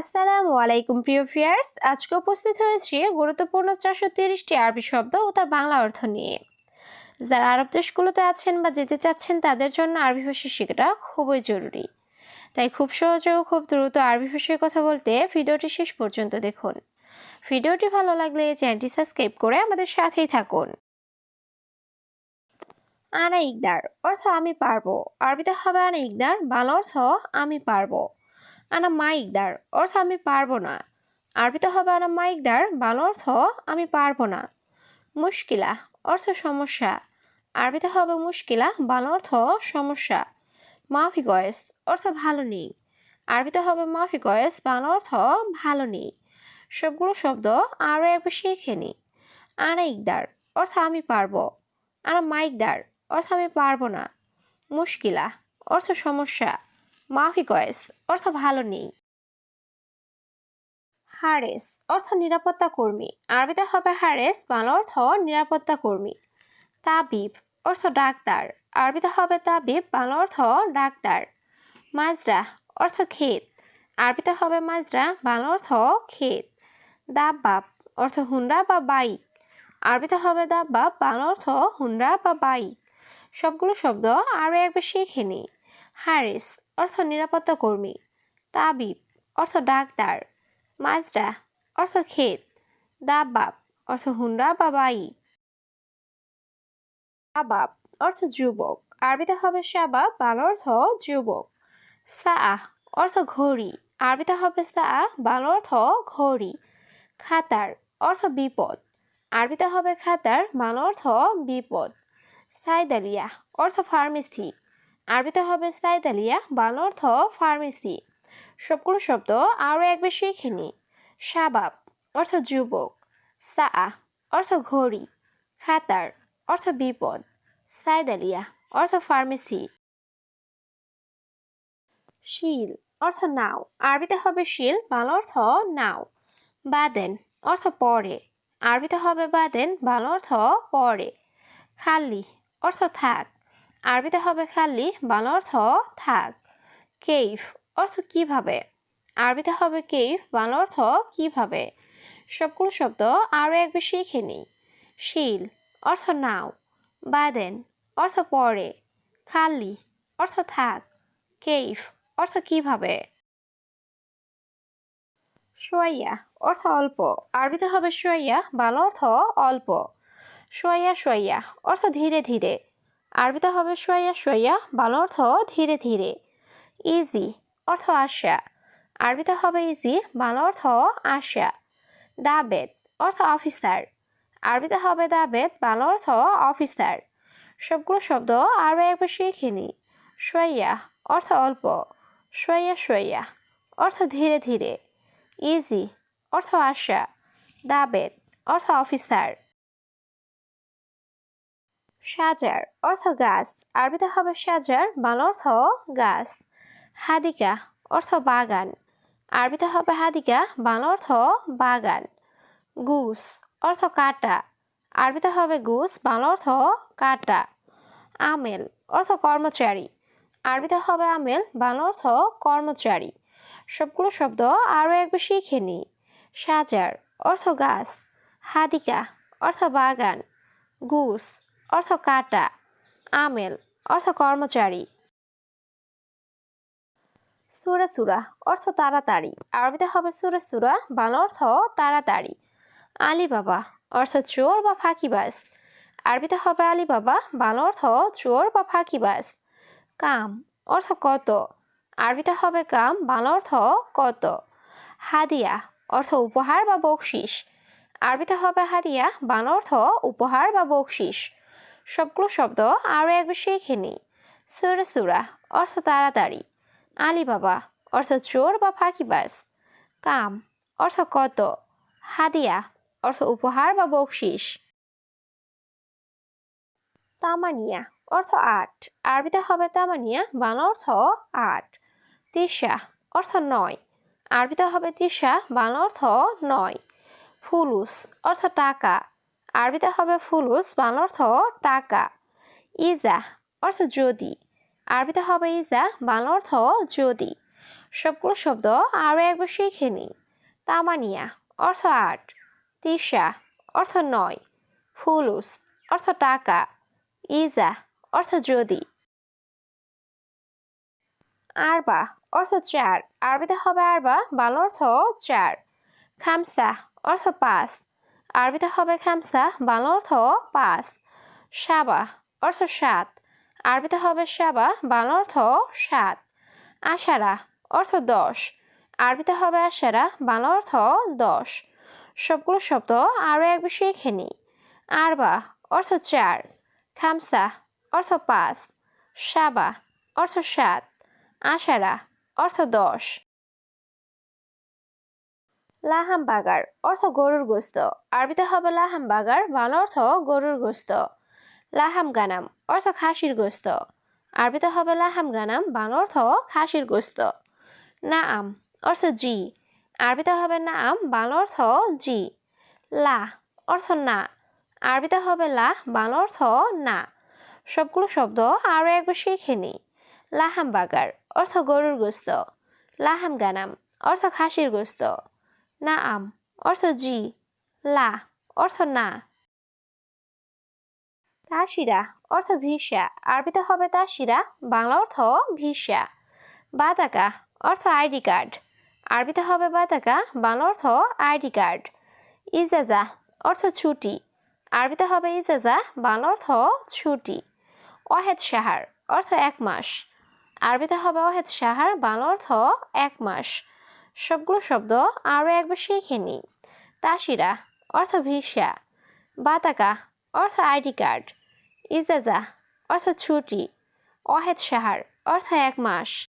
আসসালামু আলাইকুম, প্রিয় ফিয়ার্স আজকে উপস্থিত হয়েছি গুরুত্বপূর্ণ চারশো তিরিশটি আরবি শব্দ ও তার বাংলা অর্থ নিয়ে। যারা আরব দেশগুলোতে আছেন বা যেতে চাচ্ছেন, তাদের জন্য আরবি ভাষা শেখাটা খুবই জরুরি। তাই খুব সহজে ও খুব দ্রুত আরবি ভাষায় কথা বলতে ভিডিওটি শেষ পর্যন্ত দেখুন। ভিডিওটি ভালো লাগলে চ্যানেলটি সাবস্ক্রাইব করে আমাদের সাথেই থাকুন। আনা ইকদার অর্থ আমি পারব। আরবিতে হবে আনা ইকদার, বাংলা অর্থ আমি পারব। আনা মাইকদার অর্থ আমি পারব না। আরবিতে হবে আনা মাইকদার বাংলা অর্থ আমি পারব না। মুশকিলা, অর্থ সমস্যা। আরবিতে হবে মুশকিলা, বাংলা অর্থ সমস্যা। মাফি গয়েস, অর্থ ভালো নেই। আরবিতে হবে মাফি গয়েস, বাংলা অর্থ ভালো নেই। সবগুলো শব্দ আরও একবার শিখে নিই আনা ইকদার অর্থ আমি পারব। আনা মাইকদার অর্থ আমি পারব না। মুশকিলা, অর্থ সমস্যা। মাফি গয়েস অর্থ ভালো নেই। হারেস, অর্থ নিরাপত্তা কর্মী। আরবিতে হবে হারেস, বাংলা অর্থ নিরাপত্তা কর্মী। তাবিব, অর্থ ডাক্তার। আরবিতে হবে তাবিব, বাংলা অর্থ ডাক্তার। মাজরা অর্থ ক্ষেত। আরবিতে হবে মাজরা বাংলা অর্থ ক্ষেত। দাব্বাব, অর্থ হুন্ডা বা বাইক। আরবিতে হবে দাব্বাব, বাংলা অর্থ হুন্ডা বা বাইক। সবগুলো শব্দ আরও একবার শিখে নিই হারিস অর্থ নিরাপত্তা কর্মী, তাবিব, অর্থ ডাক্তার, মাজরা, অর্থ ক্ষেত, দাবাব, অর্থ হুন্ডা বা বাইক শাবাব অর্থ যুবক, আরবিতে হবে শাবাব, বাংলা অর্থ যুবক। সাহ অর্থ ঘড়ি, আরবিতে হবে সাহ বাংলা অর্থ ঘড়ি। খাতার, অর্থ বিপদ, আরবিতে হবে খাতার, বাল অর্থ বিপদ। সাইদালিয়া, অর্থ ফার্মেসি আরবিতে হবে সাইদালিয়া বাংলা অর্থ ফার্মেসি। সবগুলো শব্দ আরও একবার শিখে নি। শাবাব, অর্থ যুবক। সা অর্থ ঘড়ি। খাতার, অর্থ বিপদ। সাইদালিয়া অর্থ ফার্মেসি। শিল, অর্থ নাও। আরবিতে হবে শিল, বাংলা অর্থ নাও। বাদেন, অর্থ পরে। আরবিতে হবে বাদেন, বাংলা অর্থ পরে। খালি, অর্থ থাক। আরবিতে হবে খালি বাংলা অর্থ থাক। কেইফ অর্থ কীভাবে? আরবিতে হবে কেইফ বাংলা অর্থ কীভাবে? সবগুলো শব্দ আরও একবার শিখে নিই। শিল অর্থ নাও। বাদেন অর্থ পরে খালি অর্থ থাক। কেইফ অর্থ কীভাবে? সোয়াইয়া অর্থ অল্প। আরবিতে হবে সোয়াইয়া বাংলা অর্থ অল্প। সোয়াইয়া সোয়াইয়া অর্থ ধীরে ধীরে। আরবিতে হবে সোয়াইয়া সোয়াইয়া বাংলা অর্থ ধীরে ধীরে। ইজি অর্থ আশা আরবিতে হবে ইজি বাংলা অর্থ আশা দাবেদ অর্থ অফিসার আরবিতে হবে দাবেদ বাংলা অর্থ অফিসার সবগুলো শব্দ আরও একবার শিখে নি। সোয়াইয়া অর্থ অল্প। সোয়াইয়া সোয়াইয়া অর্থ ধীরে ধীরে। ইজি অর্থ আশা দাবেদ অর্থ অফিসার সাজার অর্থ গাছ। আরবিতে হবে সাজার, বাংলা অর্থ গাছ। হাদিকা অর্থ বাগান। আরবিতে হবে হাদিকা, বাংলা অর্থ বাগান। গুস অর্থ কাটা। আরবিতে হবে গুস, বাংলা অর্থ কাটা। আমেল অর্থ কর্মচারী। আরবিতে হবে আমেল, বাংলা অর্থ কর্মচারী। সবগুলো শব্দ আরও একবার শিখে নিই সাজার অর্থ গাছ। হাদিকা অর্থ বাগান। গুস অর্থ কাটা, আমেল, অর্থ কর্মচারী। সুরা সুরা, অর্থ তাড়াতাড়ি। আরবিতে হবে সুরা সুরা, বাংলা অর্থ তাড়াতাড়ি। আলী বাবা অর্থ চোর বা ফাঁকিবাজ। আরবিতে হবে আলী বাবা বাংলা অর্থ চোর বা ফাঁকিবাজ। কাম, অর্থ কত। আরবিতে হবে কাম, বাংলা অর্থ কত। হাদিয়া, অর্থ উপহার বা বকশিস। আরবিতে হবে হাদিয়া, বাংলা অর্থ উপহার বা বকশিস। সবগুলো শব্দ আরও একবার শিখে নিই। সুরা সুরা, অর্থ তাড়াতাড়ি। আলী বাবা অর্থ চোর বা ফাঁকিবাজ। কাম, অর্থ কত। হাদিয়া, অর্থ উপহার বা বকশিস। তামানিয়া, অর্থ আট। আরবিতে হবে তামানিয়া, বাংলা অর্থ আট। তিসা অর্থ নয়। আরবিতে হবে তিসা বাংলা অর্থ নয়। ফুলুস, অর্থ টাকা। আরবিতে হবে ফুলুস বাংলা অর্থ টাকা। ইজা অর্থ যদি। আরবিতে হবে ইজা, বাংলা অর্থ যদি। সবগুলো শব্দ আরও একবার শিখে নিই। তামানিয়া অর্থ আট। তিশা অর্থ নয়। ফুলুস অর্থ টাকা। ইজা অর্থ যদি। আরবা অর্থ চার। আরবিতে হবে আরবা, বাংলা অর্থ চার। খামসা অর্থ পাঁচ। আরবিতে হবে খামসা, বাংলা অর্থ পাঁচ। সাবা, অর্থ সাত। আরবিতে হবে সাবা, বাংলা অর্থ সাত। আশারা, অর্থ দশ। আরবিতে হবে আশারা, বাংলা অর্থ দশ। সবগুলো শব্দ আরও একবার শিখে নিই আরবা, অর্থ চার। খামসা, অর্থ পাঁচ। সাবা, অর্থ সাত। আশারা, অর্থ দশ। লাহাম বাগার অর্থ গরুর গোস্ত। আরবিতে হবে লাহাম বাগার বাংলা অর্থ গরুর গোস্ত। লাহাম গানাম অর্থ খাসির গোস্ত। আরবিতে হবে লাহাম গানাম বাংলা অর্থ খাসির গোস্ত। না আম অর্থ জি। আরবিতে হবে নাম বাংলা অর্থ জি। লা, অর্থ না। আরবিতে হবে লাহ বাংলা অর্থ না। সবগুলো শব্দ আরও একবার শিখে নিই। লাহাম বাগার অর্থ গরুর গোস্ত। লাহাম গানাম অর্থ খাসির গোস্ত। না আম অর্থ জি, লা, অর্থ না। তাসিরা, অর্থ ভিসা, আরবিতে হবে তাসিরা, বাংলা অর্থ ভিসা। বাতাকা, অর্থ আইডি কার্ড, আরবিতে হবে বাতাকা, বাংলা অর্থ আইডি কার্ড। ইজাজা, অর্থ ছুটি, আরবিতে হবে ইজাজা, বাংলা অর্থ ছুটি। অহেদ সাহার অর্থ এক মাস, আরবিতে হবে অহেদ সাহার বাংলা অর্থ এক মাস। সবগুলো শব্দ আরও একবার শিখে নিই। তাসিরা, অর্থ ভিসা। বাতাকা, অর্থ আইডি কার্ড। ইজাজা, অর্থ ছুটি। অহেদ সাহার, অর্থ এক মাস।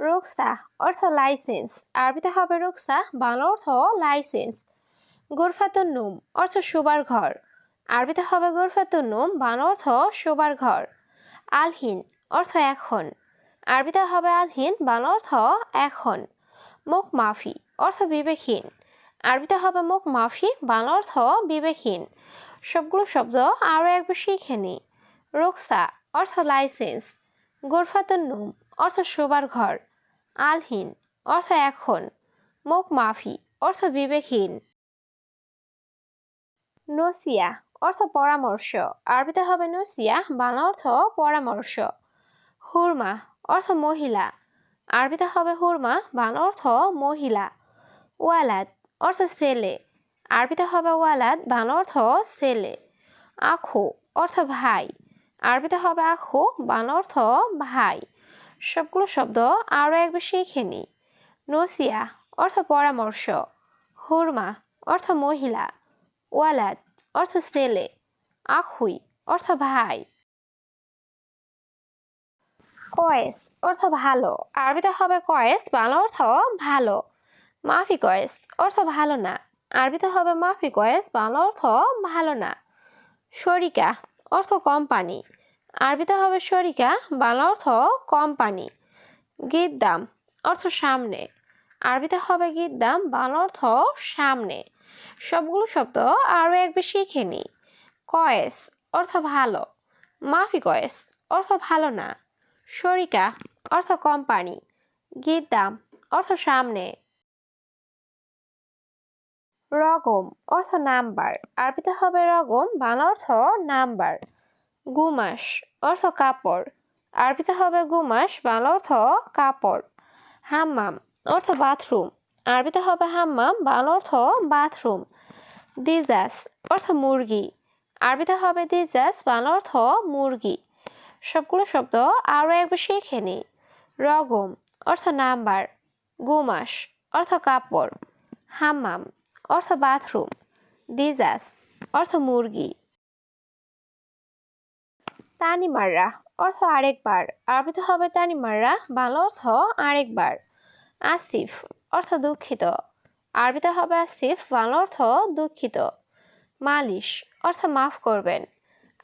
রুকসা, অর্থ লাইসেন্স। আরবিতে হবে রুকসা, বাংলা অর্থ লাইসেন্স। গুরফাতুন নুম, অর্থ শোবার ঘর। আরবিতে হবে গুরফাতুন নুম, বাংলা অর্থ শোবার ঘর। আলহিন, অর্থ এখন। আরবিতে হবে আলহিন বাংলা অর্থ এখন। মুখ মাফি, অর্থ বিবেকহীন। আরবিতে হবে মুখ মাফি, বাংলা অর্থ বিবেকহীন। সবগুলো শব্দ আরও একবার শিখে নিই রুকসা, অর্থ লাইসেন্স। গুরফাতুন নুম, অর্থ শোবার ঘর। আলহীন, অর্থ এখন। মুখ মাফি, অর্থ বিবেকহীন। নসিয়া, অর্থ পরামর্শ। আরবিতে হবে নসিয়া, বাংলা অর্থ পরামর্শ। হুরমা অর্থ মহিলা। আরবিতে হবে হুরমা, বাংলা অর্থ মহিলা। ওয়ালাদ, অর্থ ছেলে। আরবিতে হবে ওয়ালাদ, বাংলা অর্থ ছেলে। আখু, অর্থ ভাই। আরবিতে হবে আখু, বাংলা অর্থ ভাই। সবগুলো শব্দ আরও একবার শিখে নিই। নসিয়া, অর্থ পরামর্শ। হুরমা, অর্থ মহিলা। ওয়ালাদ, অর্থ ছেলে। আখুই, অর্থ ভাই। কয়েস অর্থ ভালো। আরবিতে হবে কয়েস, বাংলা অর্থ ভালো। মাফি কয়েস অর্থ ভালো না। আরবিতে হবে মাফি কয়েস, বাংলা অর্থ ভালো না। শরিকা অর্থ কোম্পানি। আরবিতে হবে শরিকা, বাংলা অর্থ কোম্পানি। গিদ্দাম অর্থ সামনে। আরবিতে হবে গিদ্দাম, বাংলা অর্থ সামনে। সবগুলো শব্দ আরও একবার শিখে নিই কয়েস অর্থ ভালো। মাফি কয়েস অর্থ ভালো না। শরিকা অর্থ কোম্পানি গিদ্দাম অর্থ সামনে। রগম, অর্থ নাম্বার। আরবিতে হবে রগম, বাংলা অর্থ নাম্বার। গুমাস, অর্থ কাপড়। আরবিতে হবে গুমাস, বাংলা অর্থ কাপড়। হাম্মাম, অর্থ বাথরুম। আরবিতে হবে হাম্মাম, বাংলা অর্থ বাথরুম। দিজাস, অর্থ মুরগি। আরবিতে হবে দিজাস, বাংলা অর্থ মুরগি। সবগুলো শব্দ আরও একবার শিখে নিই রগম অর্থ নাম্বার, গুমাস অর্থ কাপড়, হাম্মাম অর্থ বাথরুম, দিজাস অর্থ মুরগি। তানিমাররা অর্থ আরেকবার, আরবিতে হবে তানিমাররা, বাংলা অর্থ আরেকবার। আসিফ অর্থ দুঃখিত, আরবিতে হবে আসিফ, বাংলা অর্থ দুঃখিত। মালিশ অর্থ মাফ করবেন।